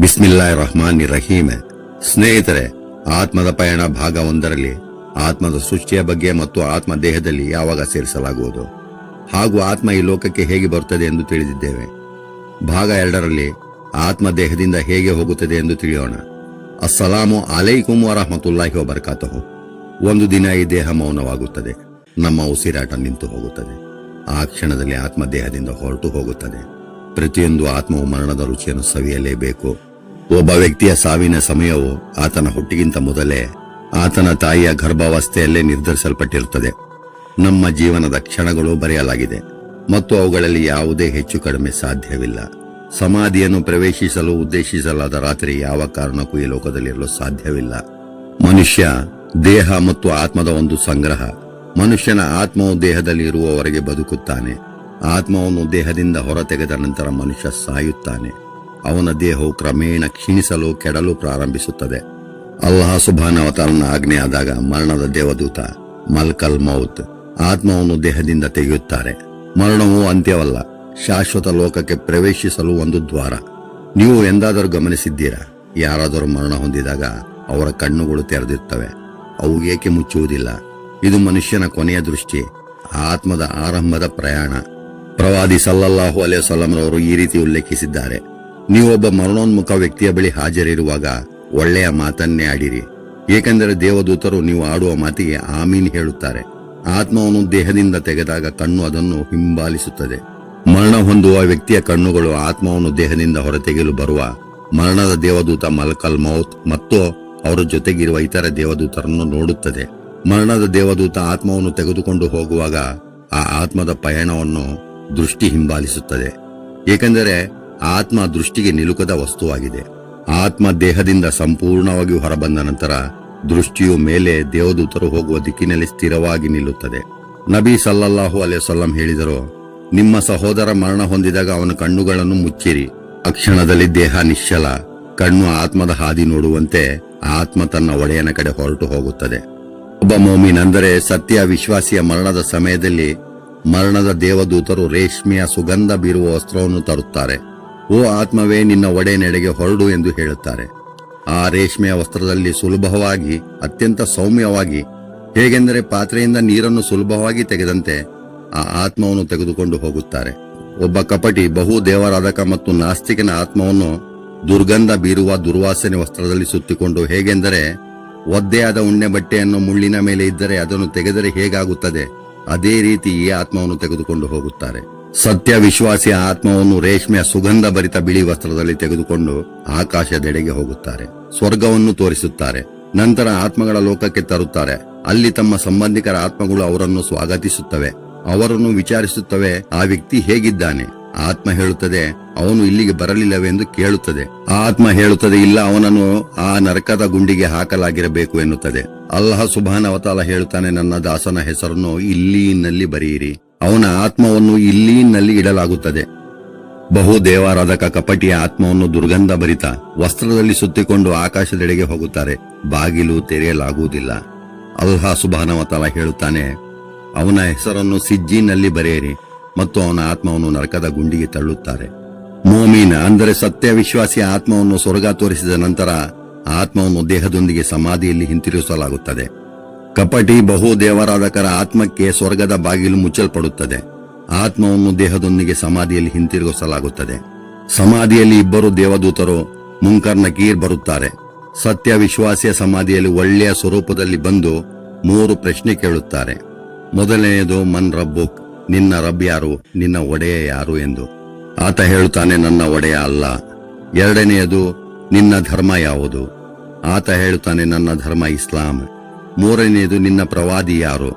ಬಿಸ್ಮಿಲ್ಲಾ ರಹಮಾನ್ ರಹೀಮ್ ಸ್ನೇಹಿತರೆ, ಆತ್ಮದ ಪಯಣ ಭಾಗ ಒಂದರಲ್ಲಿ, ಆತ್ಮದ ಸೃಷ್ಟಿಯ ಬಗ್ಗೆ ಮತ್ತು ಆತ್ಮ ದೇಹದಲ್ಲಿ ಯಾವಾಗ ಸೇರಿಸಲಾಗುವುದು? ಹಾಗೂ ಆತ್ಮ ಈ ಲೋಕಕ್ಕೆ ಹೇಗೆ ಬರುತ್ತದೆ ಎಂದು ತಿಳಿದಿದ್ದೇವೆ. ಭಾಗ ಎರಡರಲ್ಲಿ, ಆತ್ಮ ದೇಹದಿಂದ ಹೇಗೆ ಹೋಗುತ್ತದೆ ಎಂದು ತಿಳಿಯೋಣ. ಅಸ್ಸಲಾಮು ಅಲೈಕುಂ ವರಹಮತುಲ್ಲಾಹಿ ವಬರ್ಕಾತಹು. ಒಂದು ದಿನ ಈ ದೇಹ ಮೌನವಾಗುತ್ತದೆ. ನಮ್ಮ ಉಸಿರಾಟ ನಿಂತು ಹೋಗುತ್ತದೆ. ಆ ಕ್ಷಣದಲ್ಲಿ ಆತ್ಮ ದೇಹದಿಂದ ಹೊರಟು ಹೋಗುತ್ತದೆ. ಪ್ರತಿಯೊಂದು ಆತ್ಮವು ಮರಣದ ರುಚಿಯನ್ನು ಸವಿಯಲೇಬೇಕು. ಒಬ್ಬ ವ್ಯಕ್ತಿಯ ಸಾವಿನ ಸಮಯವು ಆತನ ಹುಟ್ಟಿಗಿಂತ ಮೊದಲೇ ಆತನ ತಾಯಿಯ ಗರ್ಭಾವಸ್ಥೆಯಲ್ಲೇ ನಿರ್ಧರಿಸಲ್ಪಟ್ಟಿರುತ್ತದೆ. ನಮ್ಮ ಜೀವನದ ಕ್ಷಣಗಳು ಬರೆಯಲಾಗಿದೆ. ಮತ್ತು ಅವುಗಳಲ್ಲಿ ಯಾವುದೇ ಹೆಚ್ಚು ಕಡಿಮೆ ಸಾಧ್ಯವಿಲ್ಲ. ಸಮಾಧಿಯನ್ನು ಪ್ರವೇಶಿಸಲು ಉದ್ದೇಶಿಸಲಾದ ರಾತ್ರಿ ಯಾವ ಕಾರಣಕ್ಕೂ ಈ ಲೋಕದಲ್ಲಿರಲು ಸಾಧ್ಯವಿಲ್ಲ. ಮನುಷ್ಯ, ದೇಹ ಮತ್ತು ಆತ್ಮದ ಒಂದು ಸಂಗ್ರಹ. ಮನುಷ್ಯನ ಆತ್ಮವು ದೇಹದಲ್ಲಿ ಇರುವವರೆಗೆ ಬದುಕುತ್ತಾನೆ. ಆತ್ಮವನ್ನು ದೇಹದಿಂದ ಹೊರತೆಗೆದ ನಂತರ ಮನುಷ್ಯ ಸಾಯುತ್ತಾನೆ. ಅವನ ದೇಹವು ಕ್ರಮೇಣ ಕ್ಷೀಣಿಸಲು, ಕೆಡಲು ಪ್ರಾರಂಭಿಸುತ್ತದೆ. ಅಲ್ಲಾಹ ಸುಭಾನವತಾರನ ಆಜ್ಞೆ ಆದಾಗ ಮರಣದ ದೇವದೂತ ಮಲ್ಕಲ್ ಮೌತ್ ಆತ್ಮವನ್ನು ದೇಹದಿಂದ ತೆಗೆಯುತ್ತಾರೆ. ಮರಣವು ಅಂತ್ಯವಲ್ಲ, ಶಾಶ್ವತ ಲೋಕಕ್ಕೆ ಪ್ರವೇಶಿಸಲು ಒಂದು ದ್ವಾರ. ನೀವು ಎಂದಾದರೂ ಗಮನಿಸಿದ್ದೀರಾ? ಯಾರಾದರೂ ಮರಣ ಹೊಂದಿದಾಗ ಅವರ ಕಣ್ಣುಗಳು ತೆರೆದಿರುತ್ತವೆ. ಅವು ಏಕೆ ಮುಚ್ಚುವುದಿಲ್ಲ? ಇದು ಮನುಷ್ಯನ ಕೊನೆಯ ದೃಷ್ಟಿ, ಆತ್ಮದ ಆರಂಭದ ಪ್ರಯಾಣ. ಪ್ರವಾದಿ ಸಲ್ಲಲ್ಲಾಹು ಅಲೈಹಿ ಸಲ್ಲಂರವರು ಈ ರೀತಿ ಉಲ್ಲೇಖಿಸಿದ್ದಾರೆ. ನೀವೊಬ್ಬ ಮರಣೋನ್ಮುಖ ವ್ಯಕ್ತಿಯ ಬಳಿ ಹಾಜರಿರುವಾಗ ಒಳ್ಳೆಯ ಮಾತನ್ನೇ ಆಡಿರಿ. ಏಕೆಂದರೆ ದೇವದೂತರು ನೀವು ಆಡುವ ಮಾತಿಗೆ ಆಮೀನ್ ಹೇಳುತ್ತಾರೆ. ಆತ್ಮವನ್ನು ದೇಹದಿಂದ ತೆಗೆದಾಗ ಕಣ್ಣು ಅದನ್ನು ಹಿಂಬಾಲಿಸುತ್ತದೆ. ಮರಣ ಹೊಂದುವ ವ್ಯಕ್ತಿಯ ಕಣ್ಣುಗಳು ಆತ್ಮವನ್ನು ದೇಹದಿಂದ ಹೊರತೆಗೆಯಲು ಬರುವ ಮರಣದ ದೇವದೂತ ಮಲಕಲ್ ಮೌತ್ ಮತ್ತು ಅವರ ಜೊತೆಗಿರುವ ಇತರ ದೇವದೂತರನ್ನು ನೋಡುತ್ತದೆ. ಮರಣದ ದೇವದೂತ ಆತ್ಮವನ್ನು ತೆಗೆದುಕೊಂಡು ಹೋಗುವಾಗ ಆ ಆತ್ಮದ ಪಯಣವನ್ನು ದೃಷ್ಟಿ ಹಿಂಬಾಲಿಸುತ್ತದೆ. ಏಕೆಂದರೆ ಆತ್ಮ ದೃಷ್ಟಿಗೆ ನಿಲುಕದ ವಸ್ತುವಾಗಿದೆ. ಆತ್ಮ ದೇಹದಿಂದ ಸಂಪೂರ್ಣವಾಗಿ ಹೊರಬಂದ ನಂತರ ದೃಷ್ಟಿಯು ಮೇಲೆ ದೇವದೂತರು ಹೋಗುವ ದಿಕ್ಕಿನಲ್ಲಿ ಸ್ಥಿರವಾಗಿ ನಿಲ್ಲುತ್ತದೆ. ನಬಿ ಸಲ್ಲಲ್ಲಾಹು ವಸಲ್ಲಂ ಹೇಳಿದರು, ನಿಮ್ಮ ಸಹೋದರ ಮರಣ ಹೊಂದಿದಾಗ ಅವನ ಕಣ್ಣುಗಳನ್ನು ಮುಚ್ಚಿರಿ. ಅಕ್ಷಣದಲ್ಲಿ ದೇಹ ನಿಶ್ಚಲ, ಕಣ್ಣು ಆತ್ಮದ ಹಾದಿ ನೋಡುವಂತೆ ಆತ್ಮ ತನ್ನ ಒಡೆಯನ ಕಡೆ ಹೊರಟು ಹೋಗುತ್ತದೆ. ಒಬ್ಬ ಮೋಮಿನ್ ಅಂದರೆ ಸತ್ಯ ವಿಶ್ವಾಸಿಯ ಮರಣದ ಸಮಯದಲ್ಲಿ ಮರಣದ ದೇವದೂತರು ರೇಷ್ಮೆಯ ಸುಗಂಧ ಬೀರುವ ವಸ್ತ್ರವನ್ನು ತರುತ್ತಾರೆ. ಓ ಆತ್ಮವೇ, ನಿನ್ನ ಒಡೆಯನೆಡೆಗೆ ಹೊರಡು ಎಂದು ಹೇಳುತ್ತಾರೆ. ಆ ರೇಷ್ಮೆಯ ವಸ್ತ್ರದಲ್ಲಿ ಸುಲಭವಾಗಿ, ಅತ್ಯಂತ ಸೌಮ್ಯವಾಗಿ, ಹೇಗೆಂದರೆ ಪಾತ್ರೆಯಿಂದ ನೀರನ್ನು ಸುಲಭವಾಗಿ ತೆಗೆದಂತೆ, ಆ ಆತ್ಮವನ್ನು ತೆಗೆದುಕೊಂಡು ಹೋಗುತ್ತಾರೆ. ಒಬ್ಬ ಕಪಟಿ, ಬಹು ದೇವರಾಧಕ ಮತ್ತು ನಾಸ್ತಿಕನ ಆತ್ಮವನ್ನು ದುರ್ಗಂಧ ಬೀರುವ ದುರ್ವಾಸನೆ ವಸ್ತ್ರದಲ್ಲಿ ಸುತ್ತಿಕೊಂಡು ಹೇಗೆಂದರೆ ಒದ್ದೆಯಾದ ಉಣ್ಣೆ ಬಟ್ಟೆಯನ್ನು ಮುಳ್ಳಿನ ಮೇಲೆ ಇದ್ದರೆ ಅದನ್ನು ತೆಗೆದರೆ ಹೇಗಾಗುತ್ತದೆ? ಅದೇ ರೀತಿ ಈ ಆತ್ಮವನ್ನು ತೆಗೆದುಕೊಂಡು ಹೋಗುತ್ತಾರೆ. ಸತ್ಯ ವಿಶ್ವಾಸಿಯ ಆತ್ಮವನ್ನು ರೇಷ್ಮೆಯ ಸುಗಂಧ ಭರಿತ ಬಿಳಿ ವಸ್ತ್ರದಲ್ಲಿ ತೆಗೆದುಕೊಂಡು ಆಕಾಶದೆಡೆಗೆ ಹೋಗುತ್ತಾರೆ. ಸ್ವರ್ಗವನ್ನು ತೋರಿಸುತ್ತಾರೆ. ನಂತರ ಆತ್ಮಗಳ ಲೋಕಕ್ಕೆ ತರುತ್ತಾರೆ. ಅಲ್ಲಿ ತಮ್ಮ ಸಂಬಂಧಿಕರ ಆತ್ಮಗಳು ಅವರನ್ನು ಸ್ವಾಗತಿಸುತ್ತವೆ. ಅವರನ್ನು ವಿಚಾರಿಸುತ್ತವೆ, ಆ ವ್ಯಕ್ತಿ ಹೇಗಿದ್ದಾನೆ? ಆತ್ಮ ಹೇಳುತ್ತದೆ, ಅವನು ಇಲ್ಲಿಗೆ ಬರಲಿಲ್ಲವೆಂದು ಕೇಳುತ್ತದೆ. ಆತ್ಮ ಹೇಳುತ್ತದೆ, ಇಲ್ಲ, ಅವನನ್ನು ಆ ನರಕದ ಗುಂಡಿಗೆ ಹಾಕಲಾಗಿರಬೇಕು ಎನ್ನುತ್ತದೆ. ಅಲ್ಲಾಹ ಸುಬಾನವತಾಲ ಹೇಳುತ್ತಾನೆ, ನನ್ನ ದಾಸನ ಹೆಸರನ್ನು ಇಲ್ಲಿನಲ್ಲಿ ಬರೆಯಿರಿ. ಅವನ ಆತ್ಮವನ್ನು ಇಲ್ಲಿನಲ್ಲಿ ಇಡಲಾಗುತ್ತದೆ. ಬಹು ದೇವಾರಾಧಕ ಕಪಟಿಯ ಆತ್ಮವನ್ನು ದುರ್ಗಂಧ ಭರಿತ ವಸ್ತ್ರದಲ್ಲಿ ಸುತ್ತಿಕೊಂಡು ಆಕಾಶದೆಡೆಗೆ ಹೋಗುತ್ತಾರೆ. ಬಾಗಿಲು ತೆರೆಯಲಾಗುವುದಿಲ್ಲ. ಅಲ್ಹಾ ಸುಭಾನವತಲ ಹೇಳುತ್ತಾನೆ, ಅವನ ಹೆಸರನ್ನು ಸಿಜ್ಜಿನಲ್ಲಿ ಬರೆಯಿರಿ ಮತ್ತು ಅವನ ಆತ್ಮವನ್ನು ನರಕದ ಗುಂಡಿಗೆ ತಳ್ಳುತ್ತಾರೆ. ಮೋಮೀನ್ ಅಂದರೆ ಸತ್ಯ ವಿಶ್ವಾಸಿಯ ಆತ್ಮವನ್ನು ಸ್ವರ್ಗ ತೋರಿಸಿದ ನಂತರ ಆತ್ಮವನ್ನು ದೇಹದೊಂದಿಗೆ ಸಮಾಧಿಯಲ್ಲಿ ಹಿಂತಿರುಗಿಸಲಾಗುತ್ತದೆ. ಕಪಟಿ ಬಹು ದೇವರಾಧಕರ ಆತ್ಮಕ್ಕೆ ಸ್ವರ್ಗದ ಬಾಗಿಲು ಮುಚ್ಚಲ್ಪಡುತ್ತದೆ. ಆತ್ಮವನ್ನು ದೇಹದೊಂದಿಗೆ ಸಮಾಧಿಯಲ್ಲಿ ಹಿಂತಿರುಗಿಸಲಾಗುತ್ತದೆ. ಸಮಾಧಿಯಲ್ಲಿ ಇಬ್ಬರು ದೇವದೂತರು ಮುಂಕರ್ ನಕೀರ್ ಬರುತ್ತಾರೆ. ಸತ್ಯ ವಿಶ್ವಾಸಿಯ ಸಮಾಧಿಯಲ್ಲಿ ಒಳ್ಳೆಯ ಸ್ವರೂಪದಲ್ಲಿ ಬಂದು ಮೂರು ಪ್ರಶ್ನೆ ಕೇಳುತ್ತಾರೆ. ಮೊದಲನೆಯದು, ಮನ್ ರಬ್ಬುಕ್, ನಿನ್ನ ರಬ್ ಯಾರು? ನಿನ್ನ ಒಡೆಯ ಯಾರು? ಎಂದು. ಆತ ಹೇಳುತ್ತಾನೆ, ನನ್ನ ಒಡೆಯ ಅಲ್ಲ. ಎರಡನೆಯದು, ನಿನ್ನ ಧರ್ಮ ಯಾವುದು? ಆತ ಹೇಳುತ್ತಾನೆ, ನನ್ನ ಧರ್ಮ ಇಸ್ಲಾಂ. ಮೂರನೆಯದು ನಿನ್ನ ಪ್ರವಾದಿ ಯಾರು?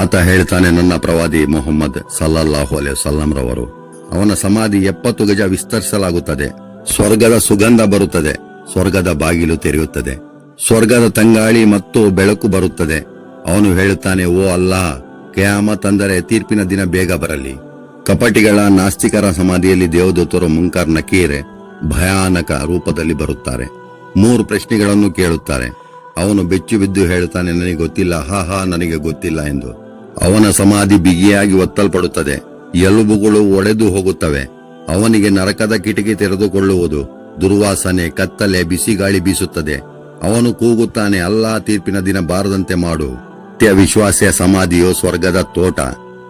ಆತ ಹೇಳ್ತಾನೆ, ನನ್ನ ಪ್ರವಾದಿ ಮೊಹಮ್ಮದ್ ಸಲ್ಲಾಹು ವಸಲ್ಲಂ ರವರು ಅವನ ಸಮಾಧಿ ಎಪ್ಪತ್ತು ಗಜ ವಿಸ್ತರಿಸಲಾಗುತ್ತದೆ. ಸ್ವರ್ಗದ ಸುಗಂಧ ಬರುತ್ತದೆ, ಸ್ವರ್ಗದ ಬಾಗಿಲು ತೆರೆಯುತ್ತದೆ. ಸ್ವರ್ಗದ ತಂಗಾಳಿ ಮತ್ತು ಬೆಳಕು ಬರುತ್ತದೆ. ಅವನು ಹೇಳುತ್ತಾನೆ, ಓ ಅಲ್ಲ ಕಯಾಮತ್ ಅಂದರೆ ತೀರ್ಪಿನ ದಿನ ಬೇಗ ಬರಲಿ. ಕಪಟಿಗಳ ನಾಸ್ತಿಕರ ಸಮಾಧಿಯಲ್ಲಿ ದೇವದೂತರು ಮುಂಕಾರ್ ನಕೀರೆ ಭಯಾನಕ ರೂಪದಲ್ಲಿ ಬರುತ್ತಾರೆ. ಮೂರು ಪ್ರಶ್ನೆಗಳನ್ನು ಕೇಳುತ್ತಾರೆ. ಅವನು ಬೆಚ್ಚು ಬಿದ್ದು ಹೇಳುತ್ತಾನೆ, ನನಗೆ ಗೊತ್ತಿಲ್ಲ. ಹಾ ಹಾ, ನನಗೆ ಗೊತ್ತಿಲ್ಲ ಎಂದು. ಅವನ ಸಮಾಧಿ ಬಿಗಿಯಾಗಿ ಒತ್ತಲ್ಪಡುತ್ತದೆ. ಎಲುಬುಗಳು ಒಡೆದು ಹೋಗುತ್ತವೆ. ಅವನಿಗೆ ನರಕದ ಕಿಟಕಿ ತೆರೆದುಕೊಳ್ಳುವುದು ದುರ್ವಾಸನೆ, ಕತ್ತಲೆ, ಬಿಸಿಗಾಳಿ ಬೀಸುತ್ತದೆ. ಅವನು ಕೂಗುತ್ತಾನೆ, ಅಲ್ಲಾ ತೀರ್ಪಿನ ದಿನ ಬಾರದಂತೆ ಮಾಡು. ತ್ಯ ವಿಶ್ವಾಸಿಯ ಸಮಾಧಿಯು ಸ್ವರ್ಗದ ತೋಟ,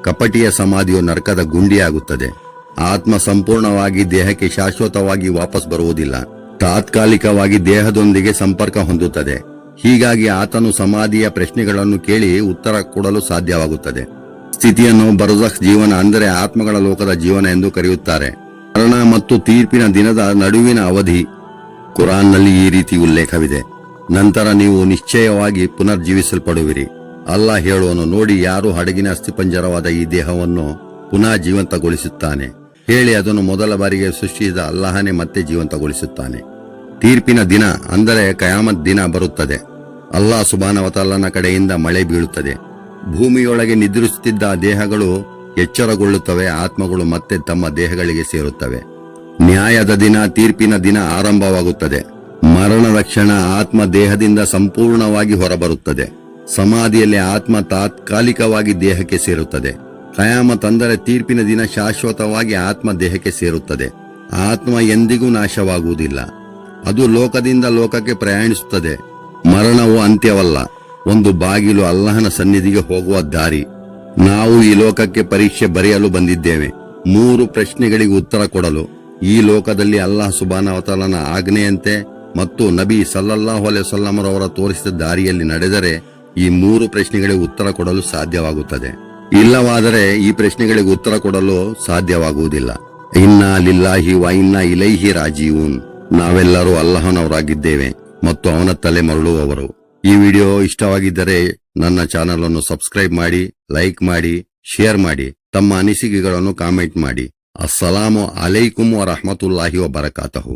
ಕಪಟಿಯ ಸಮಾಧಿಯು ನರಕದ ಗುಂಡಿಯಾಗುತ್ತದೆ. ಆತ್ಮ ಸಂಪೂರ್ಣವಾಗಿ ದೇಹಕ್ಕೆ ಶಾಶ್ವತವಾಗಿ ವಾಪಸ್ ಬರುವುದಿಲ್ಲ. ತಾತ್ಕಾಲಿಕವಾಗಿ ದೇಹದೊಂದಿಗೆ ಸಂಪರ್ಕ ಹೊಂದುತ್ತದೆ. ಹೀಗಾಗಿ ಆತನು ಸಮಾಧಿಯ ಪ್ರಶ್ನೆಗಳನ್ನು ಕೇಳಿ ಉತ್ತರ ಕೊಡಲು ಸಾಧ್ಯವಾಗುತ್ತದೆ. ಸ್ಥಿತಿಯನ್ನು ಬರುದಕ್ ಜೀವನ ಅಂದರೆ ಆತ್ಮಗಳ ಲೋಕದ ಜೀವನ ಎಂದು ಕರೆಯುತ್ತಾರೆ. ಮರಣ ಮತ್ತು ತೀರ್ಪಿನ ದಿನದ ನಡುವಿನ ಅವಧಿ. ಕುರಾನ್ನಲ್ಲಿ ಈ ರೀತಿ ಉಲ್ಲೇಖವಿದೆ. ನಂತರ ನೀವು ನಿಶ್ಚಯವಾಗಿ ಪುನರ್ಜೀವಿಸಲ್ಪಡುವಿರಿ. ಅಲ್ಲ ಹೇಳುವನು, ನೋಡಿ, ಯಾರು ಹಡಗಿನ ಅಸ್ಥಿಪಂಜರವಾದ ಈ ದೇಹವನ್ನು ಪುನಃ ಜೀವಂತಗೊಳಿಸುತ್ತಾನೆ. ಹೇಳಿ, ಅದನ್ನು ಮೊದಲ ಬಾರಿಗೆ ಸೃಷ್ಟಿಸಿದ ಅಲ್ಲಾಹನೇ ಮತ್ತೆ ಜೀವಂತಗೊಳಿಸುತ್ತಾನೆ. ತೀರ್ಪಿನ ದಿನ ಅಂದರೆ ಕಯಾಮತ್ ದಿನ ಬರುತ್ತದೆ. ಅಲ್ಲಾ ಸುಬಾನವತಲ್ಲನ ಕಡೆಯಿಂದ ಮಳೆ ಬೀಳುತ್ತದೆ. ಭೂಮಿಯೊಳಗೆ ನಿದ್ರಿಸುತ್ತಿದ್ದ ದೇಹಗಳು ಎಚ್ಚರಗೊಳ್ಳುತ್ತವೆ, ಆತ್ಮಗಳು ಮತ್ತೆ ತಮ್ಮ ದೇಹಗಳಿಗೆ ಸೇರುತ್ತವೆ. ನ್ಯಾಯದ ದಿನ, ತೀರ್ಪಿನ ದಿನ ಆರಂಭವಾಗುತ್ತದೆ. ಮರಣ ರಕ್ಷಣ ಆತ್ಮ ದೇಹದಿಂದ ಸಂಪೂರ್ಣವಾಗಿ ಹೊರಬರುತ್ತದೆ. ಸಮಾಧಿಯಲ್ಲಿ ಆತ್ಮ ತಾತ್ಕಾಲಿಕವಾಗಿ ದೇಹಕ್ಕೆ ಸೇರುತ್ತದೆ. ಕಯಾಮತ್ ಅಂದರೆ ತೀರ್ಪಿನ ದಿನ ಶಾಶ್ವತವಾಗಿ ಆತ್ಮ ದೇಹಕ್ಕೆ ಸೇರುತ್ತದೆ. ಆತ್ಮ ಎಂದಿಗೂ ನಾಶವಾಗುವುದಿಲ್ಲ. ಅದು ಲೋಕದಿಂದ ಲೋಕಕ್ಕೆ ಪ್ರಯಾಣಿಸುತ್ತದೆ. ಮರಣವು ಅಂತ್ಯವಲ್ಲ. ಒಂದು ಬಾಗಿಲು ಅಲ್ಲಹನ ಸನ್ನಿಧಿಗೆ ಹೋಗುವ ದಾರಿ. ನಾವು ಈ ಲೋಕಕ್ಕೆ ಪರೀಕ್ಷೆ ಬರೆಯಲು ಬಂದಿದ್ದೇವೆ. ಮೂರು ಪ್ರಶ್ನೆಗಳಿಗೆ ಉತ್ತರ ಕೊಡಲು. ಈ ಲೋಕದಲ್ಲಿ ಅಲ್ಲಾಹ್ ಸುಬಾನವತಲನ ಆಜ್ಞೆಯಂತೆ ಮತ್ತು ನಬಿ ಸಲ್ಲಲ್ಲಾಹು ಅವರ ತೋರಿಸಿದ ದಾರಿಯಲ್ಲಿ ನಡೆದರೆ ಈ ಮೂರು ಪ್ರಶ್ನೆಗಳಿಗೆ ಉತ್ತರ ಕೊಡಲು ಸಾಧ್ಯವಾಗುತ್ತದೆ. ಇಲ್ಲವಾದರೆ ಈ ಪ್ರಶ್ನೆಗಳಿಗೆ ಉತ್ತರ ಕೊಡಲು ಸಾಧ್ಯವಾಗುವುದಿಲ್ಲ. ಇನ್ನ ಲಿಲ್ಲಾಹಿ ವ ಇನ್ನ ಇಲೈಹಿ ರಾಜೀವೂನ್. ನಾವೆಲ್ಲರೂ ಅಲ್ಲಹನವರಾಗಿದ್ದೇವೆ ಮತ್ತು ಅವನ ತಲೆ ಮರಳುವವರು. ಈ ವಿಡಿಯೋ ಇಷ್ಟವಾಗಿದ್ದರೆ ನನ್ನ ಚಾನೆಲ್ ಅನ್ನು ಸಬ್ಸ್ಕ್ರೈಬ್ ಮಾಡಿ, ಲೈಕ್ ಮಾಡಿ, ಶೇರ್ ಮಾಡಿ, ತಮ್ಮ ಅನಿಸಿಕೆಗಳನ್ನು ಕಾಮೆಂಟ್ ಮಾಡಿ. ಅಸ್ಸಲಾಮು ಅಲೈಕುಂ ವರಹಮತುಲ್ಲಾಹಿ ವಬರಕಾತಹು.